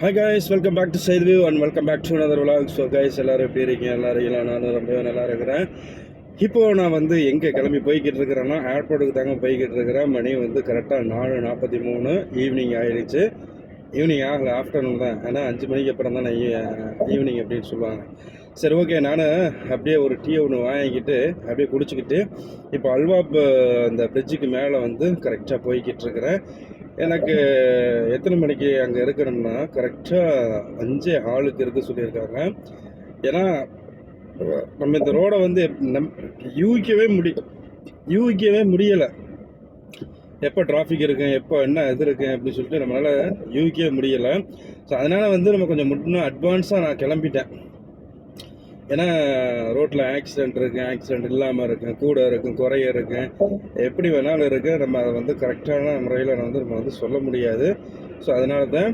Hi guys welcome back to Saidu and welcome back to another vlog so guys எல்லாரும் எப்படி இருக்கீங்க? எல்லாரும் நானும் ரொம்பவே நல்லா இருக்கிறேன். இப்போ நான் வந்து எங்கே கிளம்பி போய்கிட்டு இருக்கிறேன்னா ஏர்போர்ட்டுக்கு தாங்க போய்கிட்டு இருக்கிறேன். மணி வந்து கரெக்டாக நாலு நாற்பத்தி மூணு ஈவினிங் ஆயிடுச்சு. ஈவினிங் ஆகலை ஆஃப்டர்நூன் தான். ஏன்னா அஞ்சு மணிக்கு அப்புறம் தான் ஈவினிங் அப்படின்னு சொல்லுவாங்க. சரி ஓகே நான் அப்படியே ஒரு டீ ஒன்று வாங்கிக்கிட்டு அப்படியே குடிச்சிக்கிட்டு இப்போ அல்வா அந்த பிரிட்ஜுக்கு மேலே வந்து கரெக்டாக போய்கிட்டு இருக்கிறேன். எனக்கு எத்தனை மணிக்கு அங்கே இருக்கணும்னா கரெக்டாக அஞ்சே ஹாலுக்கு இருக்க சொல்லியிருக்காங்க. ஏன்னா நம்ம இந்த ரோடை வந்து நம் யூகிக்கவே முடி யூகிக்கவே முடியலை. எப்போ டிராஃபிக் இருக்குது எப்போ என்ன இது இருக்கு அப்படின்னு சொல்லிட்டு நம்மளால் யூகிக்கவே முடியலை. ஸோ அதனால் வந்து நம்ம கொஞ்சம் முன்னும் அட்வான்ஸாக நான் கிளம்பிட்டேன். ஏன்னா ரோட்டில் ஆக்சிடென்ட் இருக்கு ஆக்சிடென்ட் இல்லாமல் இருக்கு கூட இருக்கும் குறைய இருக்கு. எப்படி வேணாலும் இருக்கு நம்ம அதை வந்து கரெக்டான முறையில் வந்து நம்ம வந்து சொல்ல முடியாது. ஸோ அதனால தான்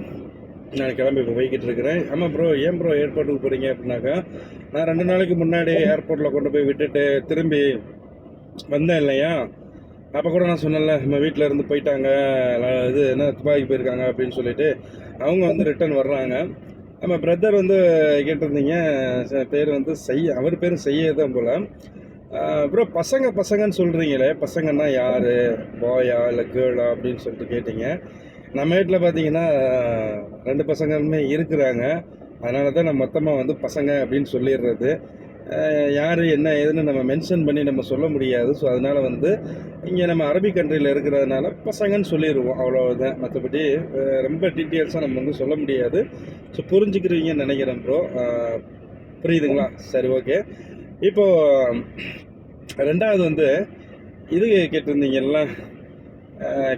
நான் கிளம்பி இப்போ போய்கிட்டு இருக்கிறேன். ஆமாம் ப்ரோ ஏன் ப்ரோ ஏர்போர்ட்டுக்கு போகிறீங்க அப்படின்னாக்கா நான் ரெண்டு நாளைக்கு முன்னாடி ஏர்போர்ட்டில் கொண்டு போய் விட்டுட்டு திரும்பி வந்தேன் இல்லையா? அப்போ கூட நான் சொன்னேன்ல நம்ம வீட்டில் இருந்து போயிட்டாங்க இது என்ன துப்பாக்கி போயிருக்காங்க அப்படின்னு சொல்லிட்டு. அவங்க வந்து ரிட்டர்ன் வர்றாங்க. நம்ம பிரதர் வந்து கேட்டிருந்தீங்க பேர் வந்து செய்ய அவர் பேரும் செய்ய தான் போல் ப்ரோ பசங்க பசங்கன்னு சொல்கிறீங்களே பசங்கன்னா யார்? பாயா இல்லை கேர்ளா அப்படின்னு சொல்லிட்டு கேட்டீங்க. நம்ம வீட்டில் பார்த்தீங்கன்னா ரெண்டு பசங்களுமே இருக்கிறாங்க. அதனால தான் நான் மொத்தமாக வந்து பசங்க அப்படின்னு சொல்லிடுறது. யார் என்ன ஏதுன்னு நம்ம மென்ஷன் பண்ணி நம்ம சொல்ல முடியாது. ஸோ அதனால் வந்து இங்கே நம்ம அரபி கண்ட்ரியில் இருக்கிறதுனால பசங்கன்னு சொல்லிடுவோம் அவ்வளோதான் மற்றபடி ரொம்ப டீட்டெயில்ஸாக நம்ம வந்து சொல்ல முடியாது. ஸோ புரிஞ்சுக்கிறீங்கன்னு நினைக்கிறேன் ப்ரோ புரியுதுங்களா? சரி ஓகே இப்போது ரெண்டாவது வந்து இது கேட்டிருந்தீங்கல்ல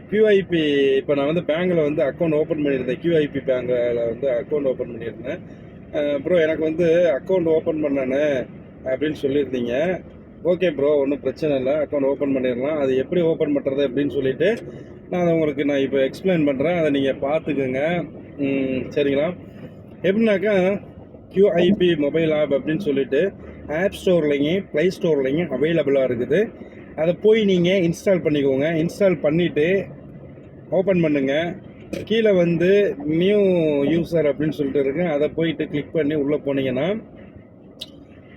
கியூஐபி இப்போ நான் வந்து பேங்கில் வந்து அக்கௌண்ட் ஓப்பன் பண்ணியிருந்தேன். கியூஐபி பேங்கில் வந்து அக்கௌண்ட் ஓப்பன் பண்ணியிருந்தேன். ப்ரோ எனக்கு வந்து அக்கௌண்ட் ஓப்பன் பண்ணேன்னு அப்படின்னு சொல்லியிருந்தீங்க. ஓகே ப்ரோ ஒன்றும் பிரச்சனை இல்லை. அக்கௌண்ட் ஓப்பன் பண்ணிடலாம். அது எப்படி ஓப்பன் பண்ணுறது அப்படின்னு சொல்லிட்டு நான் அதை உங்களுக்கு நான் இப்போ எக்ஸ்பிளைன் பண்ணுறேன் அதை நீங்கள் பார்த்துக்குங்க. சரிங்களா? எப்படின்னாக்கா கியூஐபி மொபைல் ஆப் அப்படின்னு சொல்லிட்டு ஆப் ஸ்டோர்லையும் ப்ளே ஸ்டோர்லையும் அவைலபிளாக இருக்குது. அதை போய் நீங்கள் இன்ஸ்டால் பண்ணிக்கோங்க. இன்ஸ்டால் பண்ணிவிட்டு ஓப்பன் பண்ணுங்கள் கீழே வந்து நியூ யூசர் அப்படின்னு சொல்லிட்டு இருக்கு. அதை போயிட்டு கிளிக் பண்ணி உள்ளே போனீங்கன்னா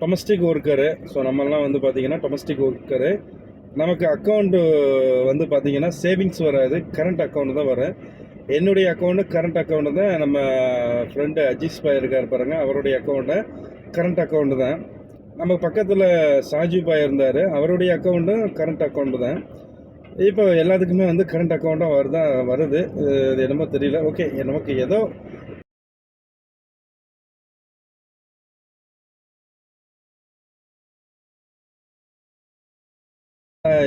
டொமஸ்டிக் ஒர்க்கரு ஸோ நம்மலாம் வந்து பார்த்தீங்கன்னா டொமஸ்டிக் ஒர்க்கரு நமக்கு அக்கௌண்ட்டு வந்து பார்த்திங்கன்னா சேவிங்ஸ் வராது. கரண்ட் அக்கௌண்ட் தான் வரும். என்னுடைய அக்கௌண்ட்டு கரண்ட் அக்கௌண்ட்டு தான் நம்ம ஃப்ரெண்டு அஜீஸ் பாய் இருக்கார் பாருங்கள் அவருடைய அக்கௌண்ட்டு கரண்ட் அக்கௌண்ட்டு தான். நம்ம பக்கத்தில் சாஜி பாய் இருந்தார். அவருடைய அக்கௌண்ட்டும் கரண்ட் அக்கௌண்ட்டு தான். இப்போ எல்லாத்துக்குமே வந்து கரண்ட் அக்கௌண்ட்டாக வருதான் வருது. இது என்னமோ தெரியல. ஓகே நமக்கு ஏதோ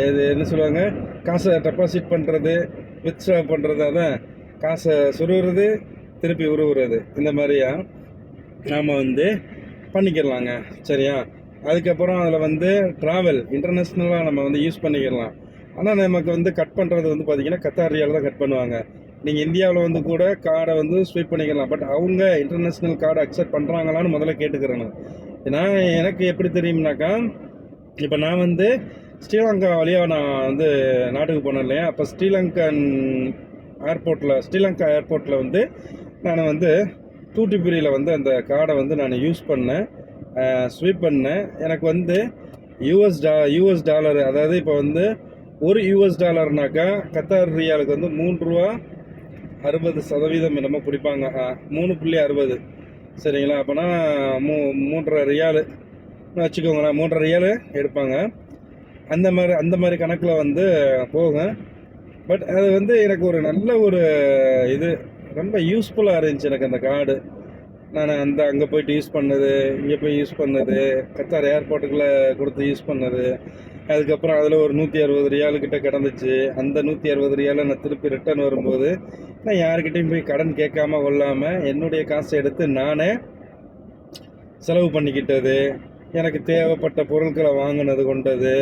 இது என்ன சொல்லுவாங்க? காசை டெபாசிட் பண்ணுறது வித்ட்ரா பண்ணுறது அதான். காசை சுருவுறது திருப்பி உருவுறது. இந்த மாதிரியா? நாம் வந்து பண்ணிக்கிடலாங்க சரியா? அதுக்கப்புறம் அதில் வந்து ட்ராவல் இன்டர்நேஷ்னலாக நம்ம வந்து யூஸ் பண்ணிக்கிடலாம் ஆனால் நமக்கு வந்து கட் பண்ணுறது வந்து பார்த்திங்கன்னா கத்தார் ரியால் தான் கட் பண்ணுவாங்க. நீங்கள் இந்தியாவில் வந்து கூட கார்டை வந்து ஸ்வீப் பண்ணிக்கலாம். பட் அவங்க இன்டர்நேஷ்னல் கார்டை அக்செப்ட் பண்ணுறாங்களான்னு முதல்ல கேட்டுக்கிறேன் நான் எனக்கு எப்படி தெரியும்னாக்கா இப்போ நான் வந்து ஸ்ரீலங்கா வழியாக நான் வந்து நாட்டுக்கு போனேன் இல்லையா? அப்போ ஸ்ரீலங்கன் ஏர்போர்ட்டில் ஸ்ரீலங்கா ஏர்போர்ட்டில் வந்து நான் வந்து தூத்துக்குடியில் வந்து அந்த கார்டை வந்து நான் யூஸ் பண்ணேன். ஸ்வீப் பண்ணேன். எனக்கு வந்து யூஎஸ் டா யூஎஸ் டாலர் அதாவது இப்போ வந்து ஒரு யூஎஸ் டாலர்னாக்கா கத்தார் ரியாலுக்கு வந்து மூன்று ரூபா அறுபது சதவீதம் என்னமோ பிடிப்பாங்க மூணு புள்ளி அறுபது. சரிங்களா? அப்போனா மூ மூன்றரை ரியாலு. வச்சுக்கோங்களேன் மூன்றரை ரியாலு எடுப்பாங்க. அந்த மாதிரி அந்த மாதிரி கணக்கில் வந்து போகும். பட் அது வந்து எனக்கு ஒரு நல்ல ஒரு இது ரொம்ப யூஸ்ஃபுல்லாக இருந்துச்சு எனக்கு அந்த கார்டு நான் அந்த அங்கே போயிட்டு யூஸ் பண்ணது இங்கே போய் யூஸ் பண்ணது கத்தார் ஏர்போர்ட்டுக்குள்ளே கொடுத்து யூஸ் பண்ணது. அதுக்கப்புறம் அதில் ஒரு நூற்றி அறுபது ரியாலுக்கிட்ட கிடந்துச்சு. அந்த நூற்றி அறுபது ரியாலை நான் திருப்பி ரிட்டர்ன் வரும்போது நான் யாருக்கிட்டையும் போய் கடன் கேட்காம கொள்ளாமல் என்னுடைய காசை எடுத்து நானே செலவு பண்ணிக்கிட்டது. எனக்கு தேவைப்பட்ட பொருட்களை வாங்கினது கொண்டது.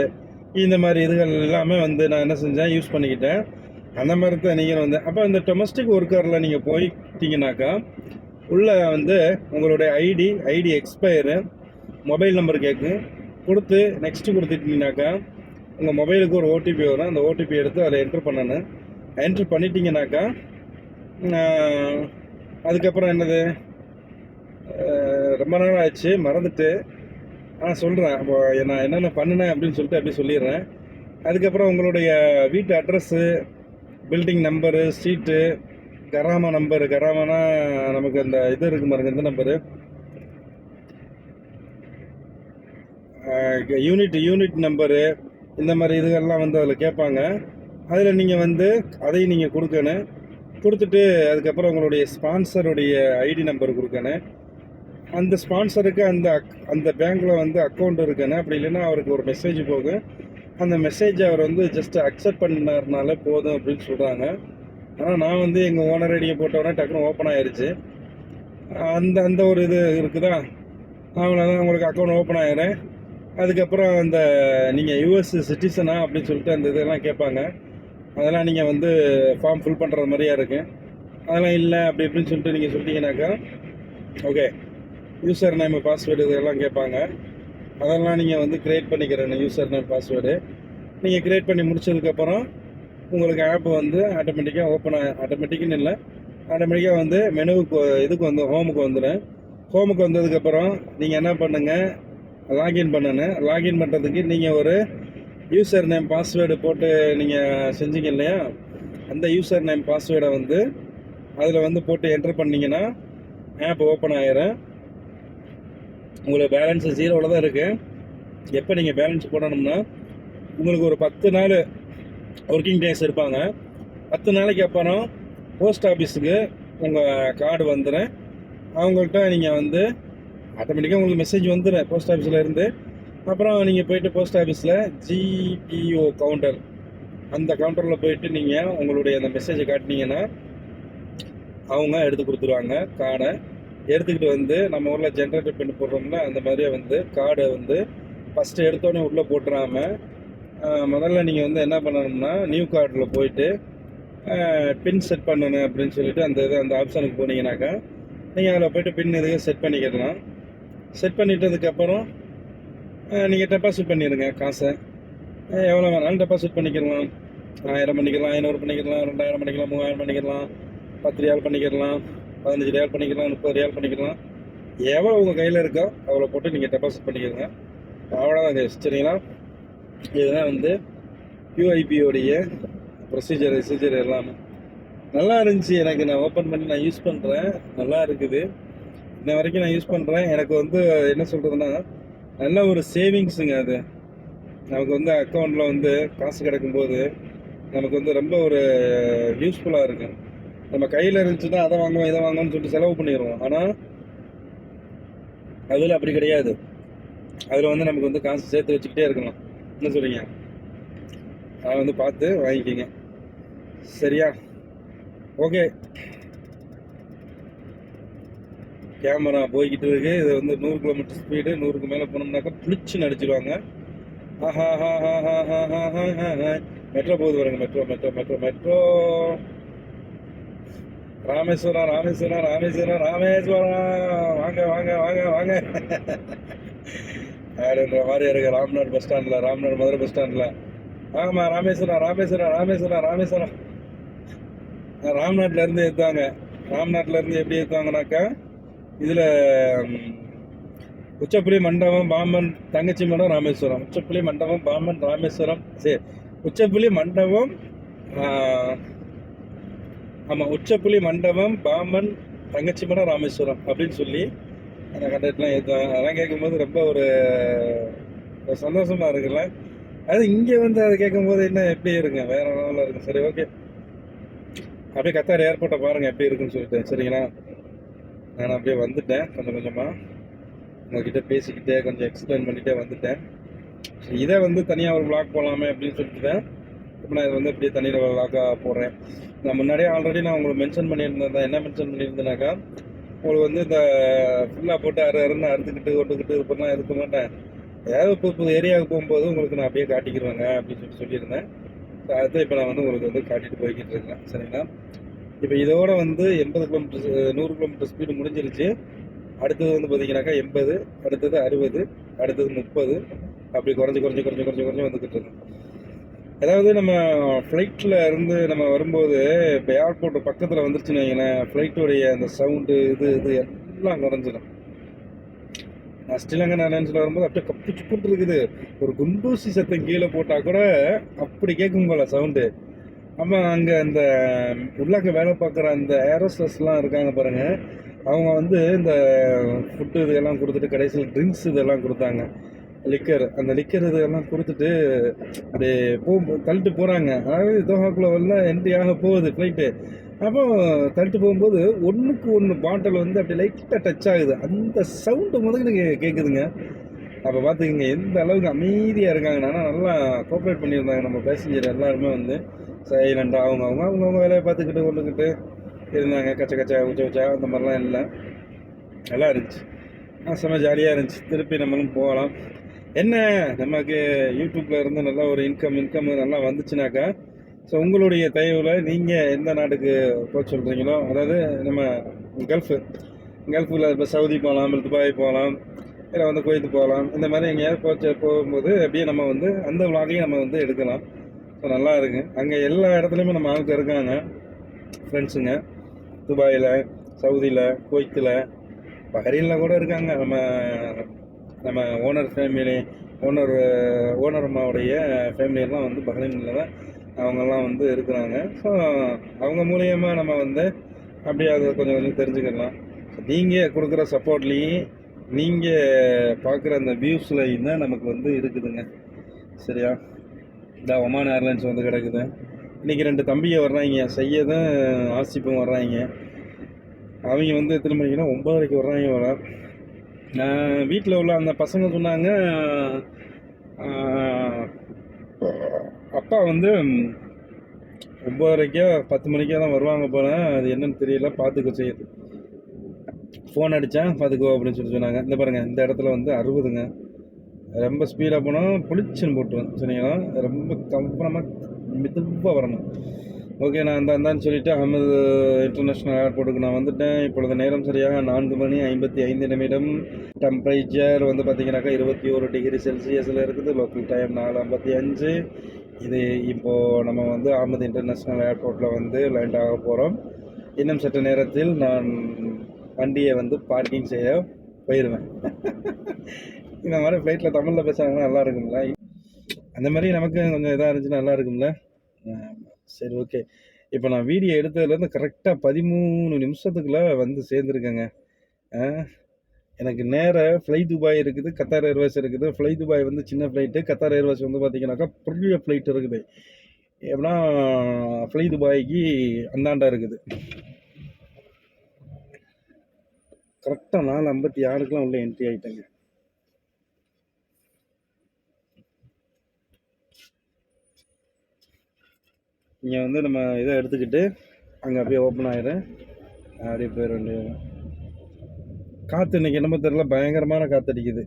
இந்த மாதிரி இதுகள் எல்லாமே வந்து நான் என்ன செஞ்சேன் யூஸ் பண்ணிக்கிட்டேன். அந்த மாதிரி தான் நீங்களும் வந்து அப்போ இந்த டொமஸ்டிக் ஒர்க்கரில் நீங்கள் போயிட்டீங்கனாக்கா உள்ளே வந்து உங்களுடைய ID ID expire mobile number கேட்கும் கொடுத்து நெக்ஸ்ட்டு கொடுத்துட்டீங்கன்னாக்கா உங்கள் மொபைலுக்கு ஒரு ஓடிபி வரும். அந்த ஓடிபி எடுத்து அதில் என்ட்ரு பண்ணணும். என்ட்ரு பண்ணிட்டீங்கனாக்கா அதுக்கப்புறம் என்னது? ரொம்ப நாள் ஆச்சு மறந்துட்டு ஆ சொல்கிறேன் அப்போ நான் என்னென்ன பண்ணினேன் அப்படின்னு சொல்லிட்டு அப்படியே சொல்லிடுறேன். அதுக்கப்புறம் உங்களுடைய வீட்டு address building number street Karama number கராமானா நமக்கு அந்த இது இருக்கு பாருங்க இந்த நம்பரு யூனிட் யூனிட் நம்பரு இந்த மாதிரி இதுகள்லாம் வந்து அதில் கேட்பாங்க. அதில் நீங்கள் வந்து அதையும் நீங்கள் கொடுக்கணும். கொடுத்துட்டு அதுக்கப்புறம் உங்களுடைய ஸ்பான்சருடைய ஐடி நம்பர் கொடுக்கணும். அந்த ஸ்பான்சருக்கு அந்த அக்- அந்த பேங்க்கில் வந்து அக்கௌண்ட் இருக்குன்னு அப்படி இல்லைன்னா அவருக்கு ஒரு மெசேஜ் போகும். அந்த மெசேஜ் அவர் வந்து ஜஸ்ட் அக்செப்ட் பண்ணார்னால போதும் அப்படின்னு சொல்கிறாங்க ஆனால் நான் வந்து எங்கள் ஓனர் ஐடியை போட்டோன்னே டக்குனு ஓப்பன் ஆயிடுச்சு அந்த அந்த ஒரு இது இருக்குதா? அவ்வளோதான் உங்களுக்கு அக்கௌண்ட் ஓப்பன் ஆகிறேன் அதுக்கப்புறம் அந்த நீங்கள் யூஎஸ் சிட்டிசனா அப்படின்னு சொல்லிட்டு அந்த இதெல்லாம் கேட்பாங்க. அதெல்லாம் நீங்கள் வந்து ஃபார்ம் ஃபில் பண்ணுறது மாதிரியா இருக்கு. அதெல்லாம் இல்லை அப்படி இப்படின்னு சொல்லிட்டு நீங்கள் சொல்லிட்டீங்கன்னாக்கா ஓகே யூசர் நேம் பாஸ்வேர்டு இதெல்லாம் கேட்பாங்க. அதெல்லாம் நீங்கள் வந்து க்ரியேட் பண்ணிக்கிறேன் யூசர் நேம் பாஸ்வேர்டு நீங்கள் க்ரியேட் பண்ணி முடிச்சதுக்கப்புறம் உங்களுக்கு ஆப் வந்து ஆட்டோமேட்டிக்காக ஓப்பன் ஆட்டோமேட்டிக்குன்னு இல்லை. ஆட்டோமேட்டிக்காக வந்து மெனுவுக்கு இதுக்கு வந்து ஹோமுக்கு வந்துடும் ஹோமுக்கு வந்ததுக்கப்புறம் நீங்கள் என்ன பண்ணுங்கள் லாகின் பண்ணணும் லாகின் பண்ணுறதுக்கு நீங்கள் ஒரு யூசர் நேம் பாஸ்வேர்டு போட்டு நீங்கள் செஞ்சீங்க இல்லையா? அந்த யூசர் நேம் பாஸ்வேர்டை வந்து அதில் வந்து போட்டு என்டர் பண்ணிங்கன்னா ஆப் ஓப்பன் ஆயிரும். உங்களுக்கு பேலன்ஸு ஜீரோவில் தான் இருக்குது எப்போ நீங்கள் பேலன்ஸ் போடணும்னா உங்களுக்கு ஒரு பத்து நாள் ஒர்க்கிங் டேஸ் இருப்பாங்க. பத்து நாளைக்கு அப்புறம் போஸ்ட் ஆஃபீஸுக்கு உங்கள் கார்டு வந்துடும் அவங்கள்ட்ட நீங்கள் வந்து ஆட்டோமேட்டிக்காக உங்களுக்கு மெசேஜ் வந்துடும் போஸ்ட் ஆஃபீஸில் இருந்து. அப்புறம் நீங்கள் போயிட்டு போஸ்ட் ஆஃபீஸில் ஜிபிஓ கவுண்டர் அந்த கவுண்டரில் போயிட்டு நீங்கள் உங்களுடைய அந்த மெசேஜை காட்டினீங்கன்னா அவங்க எடுத்து கொடுத்துருவாங்க கார்டை எடுத்துக்கிட்டு வந்து நம்ம ஊரில் ஜென்ரேட்டர் பண்ணி போடுறோம்னா அந்த மாதிரியே வந்து கார்டை வந்து ஃபஸ்ட்டு எடுத்தோடனே உள்ளே போட்டுறாம முதல்ல நீங்கள் வந்து என்ன பண்ணணும்னா நியூ கார்டில் போயிட்டு பின் செட் பண்ணணும் அப்படின்னு சொல்லிட்டு அந்த இது அந்த ஆப்ஷனுக்கு போனீங்கன்னாக்கா நீங்கள் அதில் போயிட்டு பின் எதுவும் செட் பண்ணிக்கிடலாம் செட் பண்ணிட்டதுக்கப்புறம் நீங்கள் டெபாசிட் பண்ணிடுங்க காசை. எவ்வளோ வேணாலும் டெபாசிட் பண்ணிக்கலாம். ஆயிரம் பண்ணிக்கலாம் ஐநூறு பண்ணிக்கலாம் ரெண்டாயிரம் பண்ணிக்கலாம் மூவாயிரம் பண்ணிக்கலாம் பத்து ரியால் பண்ணிக்கிடலாம் பதினஞ்சு ரியால் பண்ணிக்கலாம் முப்பது ரியால் பண்ணிக்கலாம். எவ்வளோ உங்கள் கையில் இருக்கோ அவ்வளோ போட்டு நீங்கள் டெபாசிட் பண்ணிக்கோங்க. அவ்வளோதான் guys. சரிங்களா? இதுதான் வந்து யூஐபியோடைய ப்ரொசீஜர் ரிசீஜர் எல்லாமே. நல்லா இருந்துச்சு. எனக்கு நான் ஓப்பன் பண்ணி நான் யூஸ் பண்ணுறேன் நல்லா இருக்குது. இன்ன வரைக்கும் நான் யூஸ் பண்ணுறேன் எனக்கு வந்து என்ன சொல்கிறதுன்னா நல்ல ஒரு சேவிங்ஸுங்க அது. நமக்கு வந்து அக்கௌண்ட்டில் வந்து காசு கிடைக்கும்போது நமக்கு வந்து ரொம்ப ஒரு யூஸ்ஃபுல்லாக இருக்கும் நம்ம கையில் இருந்துச்சுன்னா அதை வாங்குவோம் இதை வாங்குவோம்னு சொல்லிட்டு செலவு பண்ணிடுவோம். ஆனால் அதில் அப்படி கிடையாது. அதில் வந்து நமக்கு வந்து காசு சேர்த்து வச்சுக்கிட்டே இருக்கணும். என்ன சொல்கிறீங்க அதை வந்து பார்த்து வாங்கிக்கிங்க. சரியா? ஓகே. கேமரா போய்கிட்டு இருக்கு. இது வந்து நூறு கிலோமீட்டர் ஸ்பீடு நூறுக்கு மேலே போனோம்னாக்கா புளிச்சு நடிச்சிடுவாங்க ஆஹா ஹா ஹா ஹா ஹா ஹா ஹா மெட்ரோ போகுது பாருங்க metro metro metro metro. Rameswaram Rameswaram Rameswaram Rameswaram. வாங்க வாங்க வாங்க வாங்க. அப்படின்ற மாதிரி இருக்கு? ராம்நாடு பஸ் ஸ்டாண்டில் ராம்நாடு மதுரை பஸ் ஸ்டாண்டில் வாங்கம்மா ராமேஸ்வரம் ராமேஸ்வரம் ராமேஸ்வரம் ராமேஸ்வரம். ராம்நாட்டிலேருந்து ஏற்றுவாங்க ராம்நாட்டிலேருந்து எப்படி ஏற்றுவாங்கனாக்கா இதில் உச்சப்புலி மண்டபம் பாம்பன் தங்கச்சி மடம் ராமேஸ்வரம். உச்சப்புலி மண்டபம் பாம்பன் ராமேஸ்வரம். சரி உச்சப்புலி மண்டபம் ஆமாம் உச்சப்புலி மண்டபம் பாம்பன் தங்கச்சி மடம் ராமேஸ்வரம் அப்படின்னு சொல்லி அந்த கண்டக்ட்லாம் ஏற்றுவாங்க அதெல்லாம் கேட்கும்போது ரொம்ப ஒரு சந்தோஷமாக இருக்குல்ல. அது இங்கே வந்து அதை கேட்கும்போது என்ன எப்படி இருக்குங்க வேற லெவலில் இருக்கும் சரி ஓகே. அப்படியே கத்தார் ஏர்போர்ட்டை பாருங்கள் எப்படி இருக்குன்னு சொல்லிட்டேன் சரிங்களா? நான் அப்படியே வந்துட்டேன் கொஞ்சம் கொஞ்சமாக உங்ககிட்ட பேசிக்கிட்டே கொஞ்சம் எக்ஸ்பிளைன் பண்ணிகிட்டே வந்துட்டேன். இதே இதை வந்து தனியாக ஒரு விளாக் போகலாமே அப்படின்னு சொல்லிட்டு இப்போ நான் இதை வந்து அப்படியே தனியில் விளாக்காக போடுறேன். நான் முன்னாடியே ஆல்ரெடி நான் உங்களுக்கு மென்ஷன் பண்ணியிருந்தேன். என்ன மென்ஷன் பண்ணியிருந்தேனாக்கா உங்களுக்கு வந்து இந்த ஃபுல்லாக போட்டு அரை அருன்னு அறுத்துக்கிட்டு ஒட்டுக்கிட்டு இது இருக்க மாட்டேன். ஏதாவது புது புது ஏரியாவுக்கு போகும்போது உங்களுக்கு நான் அப்படியே காட்டிக்கிடுவாங்க அப்படின்னு சொல்லிட்டு சொல்லியிருந்தேன். அதுதான் அதை இப்போ நான் வந்து உங்களுக்கு வந்து காட்டிட்டு போய்கிட்டு இருக்கேன். சரிங்களா? இப்போ இதோட வந்து எண்பது கிலோமீட்டர் நூறு கிலோமீட்டர் ஸ்பீடு முடிஞ்சிருச்சு. அடுத்தது வந்து பார்த்தீங்கன்னாக்கா எண்பது அடுத்தது அறுபது அடுத்தது முப்பது அப்படி குறைஞ்சி குறைஞ்சி குறைஞ்சி குறைஞ்சி குறைஞ்சி வந்துக்கிட்டு இருந்தேன் அதாவது நம்ம ஃப்ளைட்டில் இருந்து நம்ம வரும்போது இப்போ ஏர்போர்ட் பக்கத்தில் வந்துருச்சுன்னு வைங்களேன் ஃப்ளைட்டுடைய அந்த சவுண்டு இது இது எல்லாம் குறைஞ்சிடும் நான் ஸ்ரீலங்கா ஏர்லைன்ஸில் வரும்போது அப்படியே கப்பு சுப்புட்டு இருக்குது. ஒரு குண்டூசி சத்தம் கீழே போட்டால் கூட அப்படி கேட்கும் போல சவுண்டு ஆமாம் அங்கே அந்த உள்ளாக்க வேலை பார்க்குற அந்த ஏரோஸ்டஸ்லாம் இருக்காங்க பாருங்கள் அவங்க வந்து இந்த ஃபுட்டு இதெல்லாம் கொடுத்துட்டு கடைசியில் ட்ரிங்க்ஸ் இதெல்லாம் கொடுத்தாங்க. லிக்கர் அந்த லிக்கர் இதெல்லாம் கொடுத்துட்டு அப்படியே போ தள்ளிட்டு போகிறாங்க அதாவது தோஹாக்குள்ள வரல என்ட்ரி ஆக போகுது ஃப்ளைட்டு அப்போ தள்ளிட்டு போகும்போது ஒன்றுக்கு ஒன்று பாட்டில் வந்து அப்படியே லைட்டாக டச் ஆகுது. அந்த சவுண்டு முதல்ல கே கேட்குதுங்க அப்போ பார்த்துக்கங்க எந்த அளவுக்கு அமைதியாக இருக்காங்கன்னா நல்லா கோஆப்ரேட் பண்ணியிருந்தாங்க நம்ம பேசஞ்சர் எல்லாருமே வந்து. சைலண்டாக அவங்க அவங்க அவங்க அவங்க வேலையை பார்த்துக்கிட்டு கொண்டுக்கிட்டு இருந்தாங்க. கச்ச கச்சா உச்ச உச்சா அந்த மாதிரிலாம் இல்லை. நல்லா இருந்துச்சு. செம்ம ஜாலியாக இருந்துச்சு. திருப்பி நம்மளும் போகலாம். என்ன நமக்கு யூடியூப்ல இருந்து நல்ல ஒரு இன்கம் இன்கம் நல்லா வந்துச்சுனாக்கா ஸோ உங்களுடைய தயவில் நீங்கள் எந்த நாட்டுக்கு போக சொல்கிறீங்களோ அதாவது நம்ம கல்ஃபு கல்ஃபில் இப்போ சவுதி போகலாம் துபாய் போகலாம் இல்லை வந்து குவைத்து போகலாம் இந்த மாதிரி எங்கேயாவது போச்சு போகும்போது அப்படியே நம்ம வந்து அந்த விளாகையும் நம்ம வந்து எடுக்கலாம். ஸோ நல்லா இருக்கு. அங்கே எல்லா இடத்துலையுமே நம்ம ஆளுக்கு இருக்காங்க ஃப்ரெண்ட்ஸுங்க துபாயில் சவுதியில் குவைத்தில் பஹரீனில் கூட இருக்காங்க. நம்ம நம்ம ஓனர் ஃபேமிலி ஓனர் ஓனர் அம்மாவுடைய ஃபேமிலியெல்லாம் வந்து பஹ்ரைனில் தான் அவங்கெல்லாம் வந்து இருக்கிறாங்க. ஸோ அவங்க மூலியமாக நம்ம வந்து அப்படியே அதை கொஞ்சம் கொஞ்சம் தெரிஞ்சுக்கலாம். நீங்கள் கொடுக்குற சப்போர்ட்லேயும் நீங்கள் பார்க்குற அந்த வியூஸ்லையும் தான் நமக்கு வந்து இருக்குதுங்க. சரியா? இந்த ஒமான ஏர்லைன்ஸ் வந்து கிடக்குது. இன்றைக்கி ரெண்டு தம்பியை வர்றாங்க. செய்யதும் ஆசிப்பும் வர்றாங்க. அவங்க வந்து எத்தனை மணிக்குன்னா ஒம்பதரைக்கு வர்றாங்க வர நான் வீட்டில் உள்ள அந்த பசங்க சொன்னாங்க அப்பா வந்து ஒம்பதரைக்கோ பத்து மணிக்கோ தான் வருவாங்க போல அது என்னன்னு தெரியல பார்த்துக்க செய்யுது. ஃபோன் அடித்தேன் பார்த்துக்கோ அப்படின்னு சொல்லி சொன்னாங்க. இந்த பாருங்கள் இந்த இடத்துல வந்து அறுபதுங்க. ரொம்ப ஸ்பீடாக போனால் புளிச்சுன்னு போட்டுருவேன் சொன்னீங்கன்னா ரொம்ப கம்பரமாக மெதுவாக வரணும். ஓகே நான் அந்த அந்தான்னு சொல்லிவிட்டு அகமது இன்டர்நேஷ்னல் ஏர்போர்ட்டுக்கு நான் வந்துட்டேன். இப்பொழுது நேரம் சரியாக நான்கு மணி ஐம்பத்தி ஐந்து நிமிடம். டெம்பரேச்சர் வந்து பார்த்திங்கனாக்கா இருபத்தி ஒரு டிகிரி செல்சியஸில் இருக்குது. லோக்கல் டைம் நாலு ஐம்பத்தி அஞ்சு. இது இப்போது நம்ம வந்து அகமது இன்டர்நேஷ்னல் ஏர்போர்ட்டில் வந்து லேண்ட் ஆக போகிறோம் இன்னும் சற்று நேரத்தில் நான் வண்டியை வந்து பார்க்கிங் செய்ய போயிடுவேன் இந்த மாதிரி ஃப்ளைட்டில் தமிழில் பேசுகிறாங்கன்னா நல்லா இருக்கும்ல? அந்த மாதிரி நமக்கு கொஞ்சம் இதாக இருந்துச்சுன்னா நல்லா இருக்கும்ல? சரி ஓகே இப்போ நான் வீடியோ எடுத்ததுலேருந்து கரெக்டாக பதிமூணு நிமிஷத்துக்குள்ளே வந்து சேர்ந்துருக்கேங்க. எனக்கு நேர ஃப்ளை துபாய் இருக்குது கத்தார் ஏர்வேஸ் இருக்குது. ஃப்ளை துபாய் வந்து சின்ன ஃப்ளைட்டு கத்தார் ஏர்வேஸ் வந்து பார்த்தீங்கன்னாக்கா பெரிய ஃப்ளைட் இருக்குது. எப்படின்னா ஃப்ளை துபாய்க்கு அந்தாண்டா இருக்குது. கரெக்டாக நாலு ஐம்பத்தி ஆறுக்கெலாம் உள்ள என்ட்ரி ஆகிட்டேங்க இங்கே வந்து நம்ம இதை எடுத்துக்கிட்டு அங்கே அப்படியே ஓப்பன் ஆகிடும் அப்படியே போயிட வேண்டியது. காற்று இன்றைக்கி என்னமோ தெரியல பயங்கரமான காற்று அடிக்குது.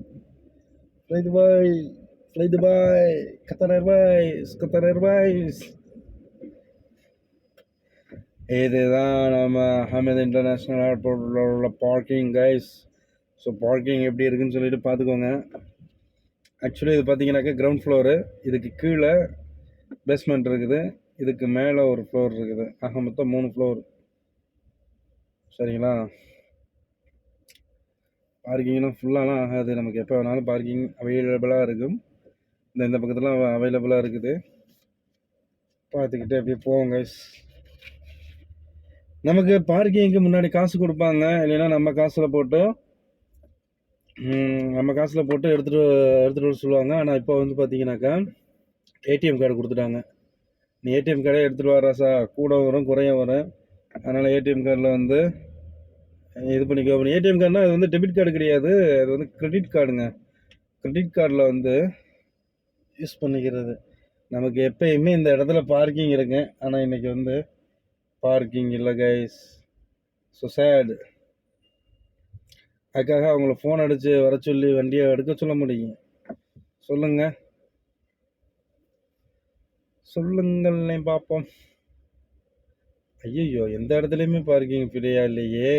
Fly bye fly bye Qatar bye Qatar bye இதுதான் நம்ம அஹமது இன்டர்நேஷ்னல் ஏர்போர்ட்டில் உள்ள பார்க்கிங் கைஸ் ஸோ பார்க்கிங் எப்படி இருக்குன்னு சொல்லிட்டு பார்த்துக்கோங்க. ஆக்சுவலி இது பார்த்தீங்கன்னாக்கா கிரவுண்ட் ஃப்ளோரு இதுக்கு கீழே பேஸ்மெண்ட் இருக்குது. இதுக்கு மேலே ஒரு ஃப்ளோர் இருக்குது. ஆக மொத்தம் மூணு ஃப்ளோர் சரிங்களா? பார்க்கிங்லாம் ஃபுல்லாலாம் ஆகாது. நமக்கு எப்போ வேணாலும் பார்க்கிங் அவைலபிளாக இருக்கும். இந்த இந்த பக்கத்துலாம் அவைலபிளாக இருக்குது. பார்த்துக்கிட்டு அப்படியே போவோம் நமக்கு பார்க்கிங்க்கு முன்னாடி காசு கொடுப்பாங்க. இல்லைன்னா நம்ம காசில் போட்டு நம்ம காசில் போட்டு எடுத்துகிட்டு எடுத்துகிட்டு வர சொல்லுவாங்க. ஆனால் இப்போ வந்து பார்த்தீங்கன்னாக்கா ஏடிஎம் கார்டு கொடுத்துட்டாங்க. நீ ஏடிஎம் கார்டே எடுத்துகிட்டு வரா சார் கூட வரும் குறைய வரும். அதனால் ஏடிஎம் கார்டில் வந்து இது பண்ணிக்கோ. ஏடிஎம் கார்டுனா அது வந்து டெபிட் கார்டு கிடையாது. அது வந்து கிரெடிட் கார்டுங்க கிரெடிட் கார்டில் வந்து யூஸ் பண்ணிக்கிறது. நமக்கு எப்பயுமே இந்த இடத்துல பார்க்கிங் இருக்கு. ஆனால் இன்னைக்கு வந்து பார்க்கிங் இல்லை கைஸ் ஸோ சேடு அதுக்காக அவங்கள ஃபோன் அடித்து வர சொல்லி வண்டியை எடுக்க சொல்ல முடியும். சொல்லுங்கள் சொல்லுங்களே பார்ப்போம். ஐயையோ எந்த இடத்துலையுமே பார்க்கிங் ஃப்ரீயா இல்லையே.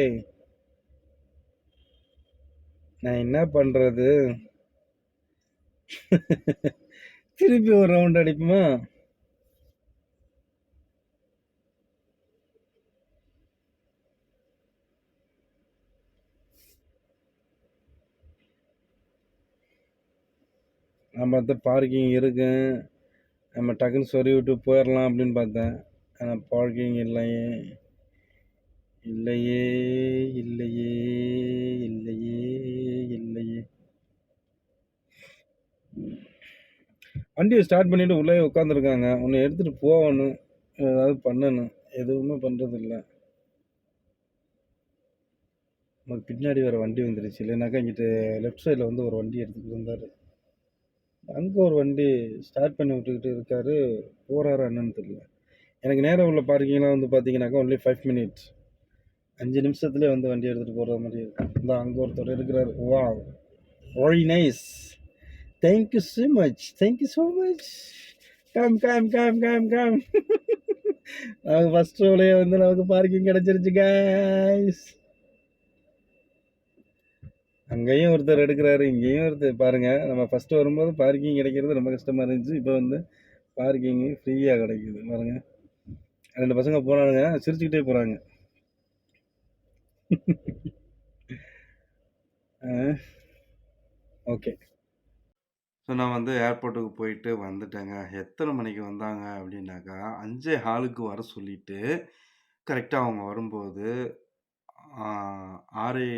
நான் என்ன பண்ணுறது திருப்பி ஒரு ரவுண்ட் அடிப்புமா? நம்ம பார்க்கிங் இருக்குது நம்ம டக்குன்னு சொறி விட்டு போயிடலாம் அப்படின்னு பார்த்தேன். ஆனால் பார்க்கிங் இல்லையே. இல்லையே இல்லையே இல்லையே இல்லையே. வண்டியை ஸ்டார்ட் பண்ணிவிட்டு உள்ளே உட்காந்துருக்காங்க ஒன்று எடுத்துகிட்டு போகணும். ஏதாவது பண்ணணும். எதுவுமே பண்ணுறதில்ல நமக்கு பின்னாடி வேறு வண்டி வந்துடுச்சு இல்லைனாக்கா இங்கிட்டு லெஃப்ட் சைடில் வந்து ஒரு வண்டி எடுத்துகிட்டு இருந்தார் அங்கே ஒரு வண்டி ஸ்டார்ட் பண்ணி விட்டுக்கிட்டு இருக்காரு போகிறாரு என்னன்னு தெரியல. எனக்கு நேரம் உள்ள பார்க்கிங்லாம் வந்து பார்த்தீங்கன்னாக்கா ஒன்லி ஃபைவ் மினிட்ஸ் அஞ்சு நிமிஷத்துலேயே வந்து வண்டி எடுத்துகிட்டு போகிற மாதிரி இருக்கும் இந்த அங்கே ஒருத்தர் இருக்கிறார். வா very nice thank you so much thank you so much come come come come come நமக்கு ஃபஸ்ட் ரோலையே வந்து நமக்கு பார்க்கிங் கிடச்சிருச்சு கைஸ் அங்கேயும் ஒருத்தர் எடுக்கிறாரு இங்கேயும் ஒருத்தர். பாருங்கள் நம்ம ஃபஸ்ட்டு வரும்போது பார்க்கிங் கிடைக்கிறது ரொம்ப கஷ்டமாக இருந்துச்சு. இப்போ வந்து பார்க்கிங்கு ஃப்ரீயாக கிடைக்குது. பாருங்கள் ரெண்டு பசங்க போனானுங்க சிரிச்சுக்கிட்டே போகிறாங்க ஓகே. ஸோ நான் வந்து ஏர்போர்ட்டுக்கு போயிட்டு வந்துட்டேங்க. எத்தனை மணிக்கு வந்தாங்க அப்படின்னாக்கா அஞ்சே ஹாலுக்கு வர சொல்லிட்டு கரெக்டாக அவங்க வரும்போது ஆறே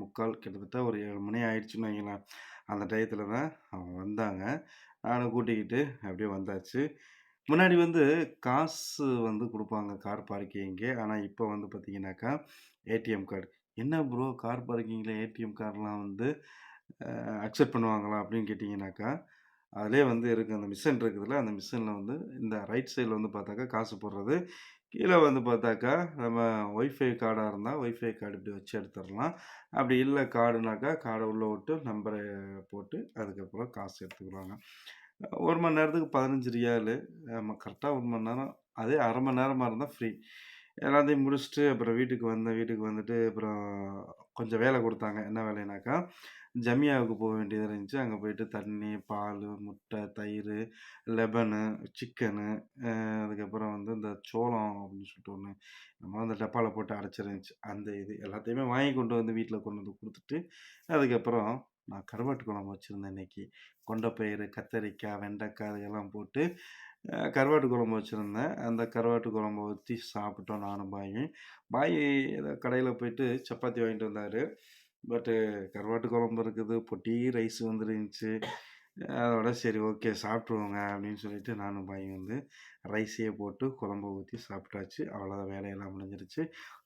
முக்கால் கிட்டத்தட்ட ஒரு ஏழு மணி ஆயிடுச்சுன்னு வைங்களேன். அந்த டயத்தில் தான் அவங்க வந்தாங்க. நானும் கூட்டிக்கிட்டு அப்படியே வந்தாச்சு. முன்னாடி வந்து காசு வந்து கொடுப்பாங்க கார் பார்க்கிங்கு ஆனால் இப்போ வந்து பார்த்தீங்கன்னாக்கா ஏடிஎம் கார்டு. என்ன ப்ரோ கார் பார்க்கிங்கில் ஏடிஎம் கார்டெலாம் வந்து அக்செப்ட் பண்ணுவாங்களா அப்படின்னு கேட்டிங்கனாக்கா அதிலே வந்து இருக்குது அந்த மிஷின் இருக்குதுல்ல அந்த மிஷினில் வந்து இந்த ரைட் சைடில் வந்து பார்த்தாக்கா காசு போடுறது. கீழே வந்து பார்த்தாக்கா நம்ம ஒய்ஃபை கார்டாக இருந்தால் ஒய்ஃபை கார்டு இப்படி வச்சு எடுத்துடலாம். அப்படி இல்லை கார்டுனாக்கா கார்டை உள்ளே விட்டு நம்பரை போட்டு அதுக்கப்புறம் காசு எடுத்துக்கிறாங்க ஒரு மணி நேரத்துக்கு பதினஞ்சு ரியாலு. நம்ம கரெக்டாக ஒரு மணி நேரம் அதே அரை மணி நேரமாக இருந்தால் ஃப்ரீ எல்லாத்தையும் முடிச்சுட்டு அப்புறம் வீட்டுக்கு வந்தேன். வீட்டுக்கு வந்துட்டு அப்புறம் கொஞ்சம் வேலை கொடுத்தாங்க. என்ன வேலைனாக்கா ஜமியாவுக்கு போக வேண்டியதாக இருந்துச்சு. அங்கே போயிட்டு தண்ணி பால் முட்டை தயிர் லெபனு சிக்கனு அதுக்கப்புறம் வந்து இந்த சோளம் அப்படின்னு சொல்லிட்டு ஒன்று நம்ம அந்த டப்பாவில் போட்டு அடைச்சிருந்துச்சு அந்த இது எல்லாத்தையுமே வாங்கி கொண்டு வந்து வீட்டில் கொண்டு வந்து கொடுத்துட்டு அதுக்கப்புறம் நான் கருவாட்டு குழம்பு வச்சுருந்தேன் இன்னைக்கு. கொண்டைப்பயிறு கத்தரிக்காய் வெண்டைக்காய் இதெல்லாம் போட்டு கருவாட்டு குழம்பு வச்சுருந்தேன். அந்த கருவாட்டு குழம்பு ஊற்றி சாப்பிட்டோம் நானும் பாயும். பாய் ஏதோ கடையில் போயிட்டு சப்பாத்தி வாங்கிட்டு வந்தார். பட்டு கருவாட்டு குழம்பு இருக்குது பொட்டி ரைஸ் வந்துருந்துச்சு. அதோட சரி ஓகே சாப்பிட்ருவோங்க அப்படின்னு சொல்லிட்டு நானும் பையன் வந்து ரைஸையே போட்டு குழம்பு ஊற்றி சாப்பிட்டாச்சு. அவ்வளோதான் வேலையெல்லாம் முடிஞ்சிருச்சு.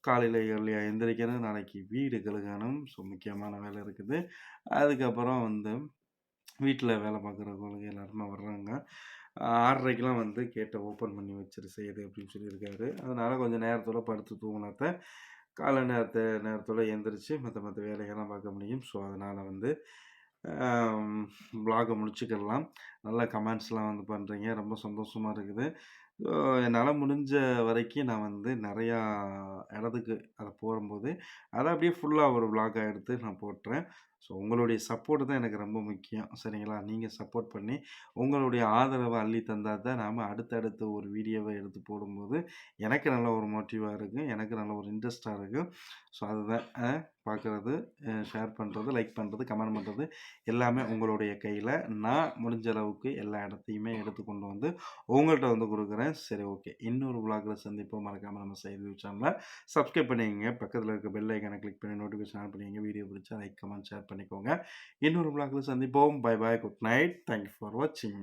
காலையில் ஏர்லியாக எந்திரிக்கணும் நாளைக்கு வீடு கழுகணும். ஸோ முக்கியமான வேலை இருக்குது. அதுக்கப்புறம் வந்து வீட்டில் வேலை பார்க்குறவங்களுக்கு எல்லாருமே வர்றாங்க. ஆறரைக்கெலாம் வந்து கேட்டை ஓப்பன் பண்ணி வச்சிரு செய்யுது அப்படின்னு சொல்லியிருக்காரு. அதனால் கொஞ்சம் நேரத்தோடு படுத்து தூங்கினாத்த காலை நேரத்தை நேரத்தில் எந்திரிச்சு மற்ற மற்ற வேலைகள்லாம் பார்க்க முடியும். ஸோ அதனால் வந்து ப்ளாகை முடிச்சுக்கிடலாம் நல்ல கமெண்ட்ஸ்லாம் வந்து பண்ணுறீங்க ரொம்ப சந்தோஷமாக இருக்குது. ஸோ என்னால் முடிஞ்ச வரைக்கும் நான் வந்து நிறையா இடத்துக்கு அதை போகும்போது அதை அப்படியே ஃபுல்லாக ஒரு வ்ளாகாக எடுத்து நான் போட்டுறேன் ஸோ உங்களுடைய சப்போர்ட் தான் எனக்கு ரொம்ப முக்கியம். சரிங்களா? நீங்கள் சப்போர்ட் பண்ணி உங்களுடைய ஆதரவை அள்ளி தந்தால் தான் நாம் அடுத்தடுத்து ஒரு வீடியோவை எடுத்து போடும்போது எனக்கு நல்ல ஒரு மோட்டிவாக இருக்கும் எனக்கு நல்ல ஒரு இன்ட்ரெஸ்ட்டாக இருக்கும். ஸோ அதுதான். பார்க்குறது ஷேர் பண்ணுறது லைக் பண்ணுறது கமெண்ட் பண்ணுறது எல்லாமே உங்களுடைய கையில். நான் முடிஞ்ச அளவுக்கு எல்லா இடத்தையுமே எடுத்து கொண்டு வந்து உங்கள்கிட்ட வந்து கொடுக்குறேன். சரி ஓகே இன்னொரு விளாகில் சந்திப்போம். மறக்காமல் நம்ம செய்தி சேனலை சப்ஸ்கிரைப் பண்ணிக்கங்க. பக்கத்தில் இருக்க பெல் ஐக்கனை கிளிக் பண்ணி நோட்டிஃபிகேஷன் ஆன் பண்ணிங்க வீடியோ பிடிச்சா லைக் கமெண்ட் ஷேர் பண்ணிக்கோங்க. இன்னொரு விளாகில் சந்திப்போம். Bye bye good night thank you for வாட்சிங்